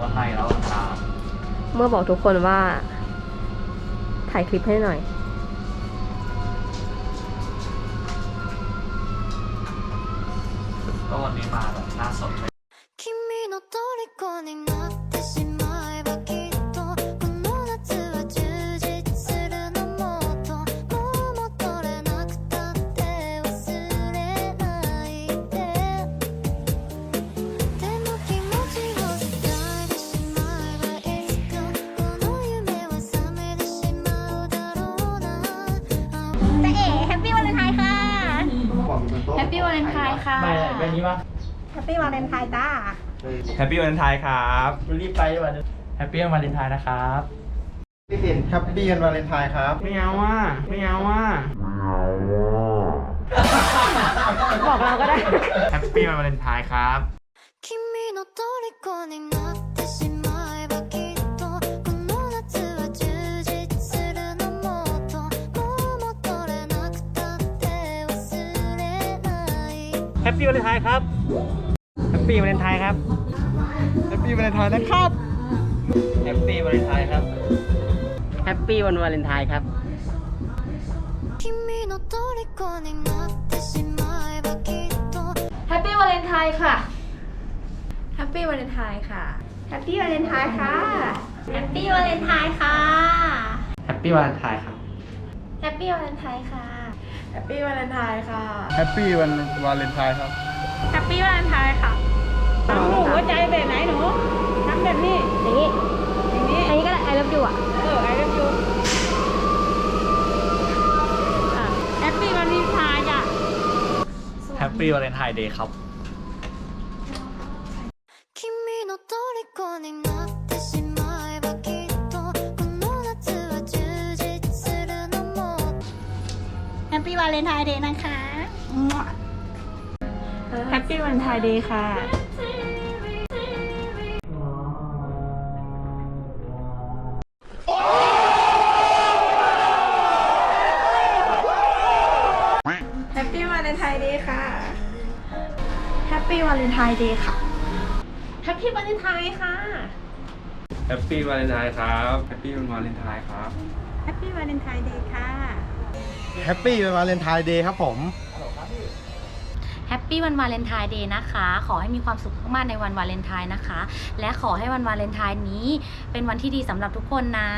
รถให้แล้วตาม เมื่อบอกทุกคนว่า ถ่ายคลิปให้หน่อย แฮปปี้วาเลนไทน์ค่ะ ไม่เป็นนี้ปะ แฮปปี้วาเลนไทน์จ้า แฮปปี้วันไทายครับ รีบไปวันแฮปปี้วันวาเลนไทน์นะครับ พี่สินแฮปปี้วันวาเลนไทน์ครับ ไม่เอาอ่ะไม่เอาอ่ะ บอกเราก็ได้ แฮปปี้วันวาเลนไทน์ครับ 君の虜になって แฮปปี้วันเลนไทน์ครับ แฮปปี้วันเลนไทน์ครับ แฮปปี้วันเลนไทน์นะครับ แฮปปี้วันเลนไทน์ครับ แฮปปี้วันวาเลนไทน์ครับแฮปปี้วาเลนไทน์ค่ะ แฮปปี้วาเลนไทน์ค่ะ แฮปปี้วาเลนไทน์ค่ะ แฮปปี้วาเลนไทน์ค่ะ แฮปปี้วาเลนไทน์ครับ แฮปปี้วาเลนไทน์ค่ะ แฮปปี้วาเลนไทน์ค่ะ แฮปปี้วันวาเลนไทน์ครับ แฮปปี้วาเลนไทน์ค่ะทำหนูหัวใจแบบไหนหนูทำแบบนี้ อย่างนี้ อย่างนี้ อันนี้ก็ได้ I love you อ่ะ เออไอเลิฟยูแฮปปี้วาเลนไทน์จ้ะ แฮปปี้วาเลนไทน์เดย์ครับ 君の虜にな วาเลนไทน์เดย์นะคะแฮปปี้วาเลนไทน์เดย์ค่ะ แฮปปี้วาเลนไทน์เดย์ค่ะ แฮปปี้วาเลนไทน์เดย์ค่ะ แฮปปี้วาเลนไทน์ค่ะ แฮปปี้วาเลนไทน์ครับ แฮปปี้วันวาเลนไทน์ครับ แฮปปี้วาเลนไทน์เดย์ค่ะ แฮปปี้วาเลนไทน์เดย์ครับผมแฮปปี้วันวาเลนไทน์เดย์นะคะ ขอให้มีความสุขมากๆในวันวาเลนไทน์นะคะ และขอให้วันวาเลนไทน์นี้เป็นวันที่ดีสำหรับทุกคนนะ